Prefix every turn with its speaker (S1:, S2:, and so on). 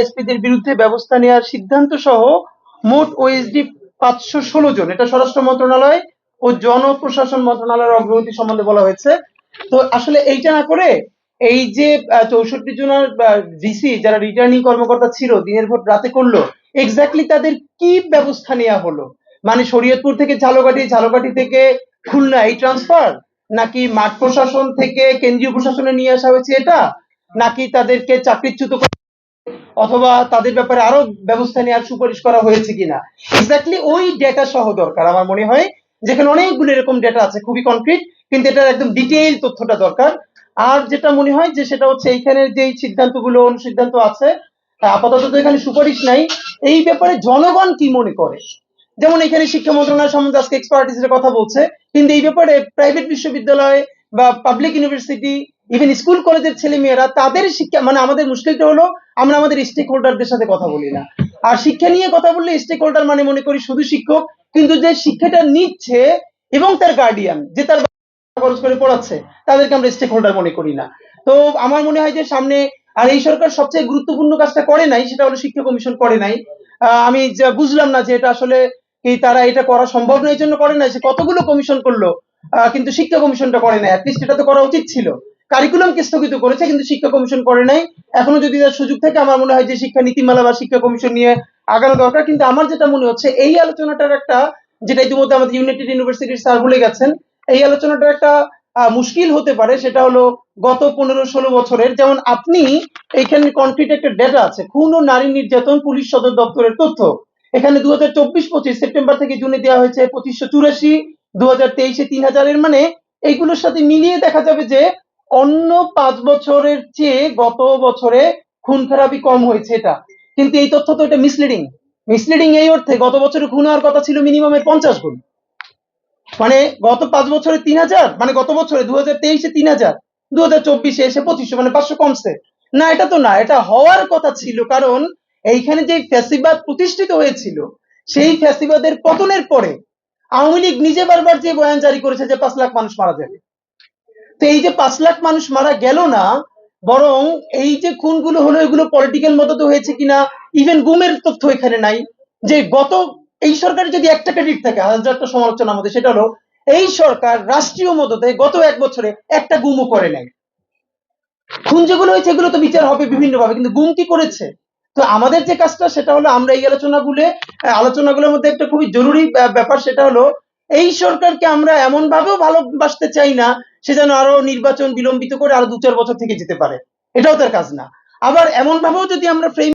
S1: এসপিদের বিরুদ্ধে ব্যবস্থা নেওয়ার সিদ্ধান্ত সহ মোট ওএসডি পাঁচশো ষোলো জন। এটা স্বরাষ্ট্র মন্ত্রণালয় ও জনপ্রশাসন মন্ত্রণালয়ের অগ্রগতি সম্বন্ধে বলা হয়েছে। তো আসলে এইটা না করে এই যে চৌষট্টি জনের ডিসি যারা রিটার্নিং কর্মকর্তা ছিল, দিনের ভোট রাতে করল এক্স্যাক্টলি তাদের কি ব্যবস্থা নেওয়া হলো? মানে শরীয়তপুর থেকে ঝালকাঠি ঝালকাঠি থেকে খুলনা, এই ট্রান্সফার নাকি মাঠ প্রশাসন থেকে কেন্দ্রীয় প্রশাসনে নিয়ে আসা হয়েছে এটা? নাকি তাদেরকে চাকরিচ্যুত করা অথবা তাদের ব্যাপারে আরও ব্যবস্থা নেওয়ার সুপারিশ করা হয়েছে কিনা। এক্স্যাক্টলি ওই ডেটা সহ দরকার আমার মনে হয়। যেখানে অনেকগুলো এরকম ডেটা আছে, খুবই কনক্রিট কিন্তু এটার একদম ডিটেইল তথ্যটা দরকার। আর যেটা মনে হয় যে সেটা হচ্ছে এইখানের যে সিদ্ধান্তগুলো, অনুসিদ্ধান্ত আছে আপাতত তো এখানে সুপারিশ নাই। এই ব্যাপারে জনগণ কি মনে করে? যেমন এখানে শিক্ষা মন্ত্রণালয় সম্বন্ধে আজকে এক্সপার্টিসের কথা বলছে, কিন্তু এই ব্যাপারে প্রাইভেট বিশ্ববিদ্যালয় বা পাবলিক ইউনিভার্সিটি ইভেন স্কুল কলেজের ছেলে মেয়েরা তাদের শিক্ষা মানে আমাদের মুশকিলটা হলো, আমরা আমাদের স্টেক হোল্ডারদের সাথে কথা বলি না। আর শিক্ষা নিয়ে কথা বললে স্টেক হোল্ডার মানে মনে করি শুধু শিক্ষক, কিন্তু যে শিক্ষাটা নিচ্ছে এবং তার গার্ডিয়ান যে তার খরচ করে পড়াচ্ছে, তাদেরকে আমরা স্টেক হোল্ডার মনে করি না। তো আমার মনে হয় যে সামনে, আর এই সরকার সবচেয়ে গুরুত্বপূর্ণ কাজটা করে নাই, সেটা হলো শিক্ষা কমিশন করে নাই। আমি বুঝলাম না যে এটা আসলে কি তারা এটা করা সম্ভব না, এই জন্য করে নাই, সে কতগুলো কমিশন করল কিন্তু শিক্ষা কমিশনটা করে নাই। অ্যাটলিস্ট এটা তো করা উচিত ছিল। কারিকুলামকে স্থগিত করেছে, কিন্তু শিক্ষা কমিশন করে নাই। এখনও যদি তার সুযোগ থাকে, আমার মনে হয় যে শিক্ষা নীতিমালা বা শিক্ষা কমিশন নিয়ে আগানো দরকার। কিন্তু আমার যেটা মনে হচ্ছে, এই আলোচনাটার একটা, যেটা ইতিমধ্যে আমাদের ইউনাইটেড ইউনিভার্সিটির স্যার বলে গেছেন, এই আলোচনাটার একটা মুশকিল হতে পারে, সেটা হলো গত পনেরো ষোলো বছরের, যেমন আপনি এইখানে কনক্রিট একটা ডেটা আছে, খুন ও নারী নির্যাতন পুলিশ সদর দপ্তরের তথ্য। এখানে দু হাজার চব্বিশ পঁচিশ সেপ্টেম্বর থেকে জুনে দেওয়া হয়েছে পঁচিশশো চুরাশি দু হাজার তেইশে তিন হাজারের মানে এইগুলোর সাথে মিলিয়ে দেখা যাবে যে অন্য পাঁচ বছরের চেয়ে গত বছরে খুন খারাপি কম হয়েছে এটা। কিন্তু এই তথ্য তো এটা মিসলিডিং মিসলিডিং এই অর্থে গত বছরে খুন হওয়ার কথা ছিল মিনিমামের পঞ্চাশ গুণ। মানে গত পাঁচ বছরে তিন হাজার মানে গত বছরে দু হাজার তেইশে তিন হাজার দু হাজার চব্বিশে এসে পঁচিশশো মানে পাঁচশো কমছে। না, এটা তো না, এটা হওয়ার কথা ছিল কারণ এইখানে যে ফ্যাসিবাদ প্রতিষ্ঠিত হয়েছিল, সেই ফ্যাসিবাদের পতনের পরে আওয়ামী লীগ নিজে বারবার যে বয়ান জারি করেছে যে পাঁচ লাখ মানুষ মারা যাবে। তো এই যে পাঁচ লাখ মানুষ মারা গেল না, বরং এই যে খুনগুলো হলো, এগুলো পলিটিক্যাল মদত হয়েছে কিনা ইভেন গুমের তথ্য এখানে নাই। যে গত, এই সরকারের যদি একটা ক্রেডিট থাকে, হাজার সমালোচনা আমাদের, সেটা হলো, এই সরকার রাষ্ট্রীয় মদতে গত এক বছরে একটা গুমও করে নাই। খুন যেগুলো হয়েছে, এগুলো তো বিচার হবে বিভিন্নভাবে, কিন্তু গুম কি করেছে? তো আমাদের যে কাজটা, সেটা হলো, আমরা এই আলোচনাগুলো আলোচনাগুলোর মধ্যে একটা খুবই জরুরি ব্যাপার, সেটা হলো, এই সরকারকে আমরা এমন ভাবেও ভালোবাসতে চাই না সে যেন আরও নির্বাচন বিলম্বিত করে আরও দু চার বছর থেকে যেতে পারে। এটাও তার কাজ না। আবার এমন ভাবেও যদি আমরা ফ্রেম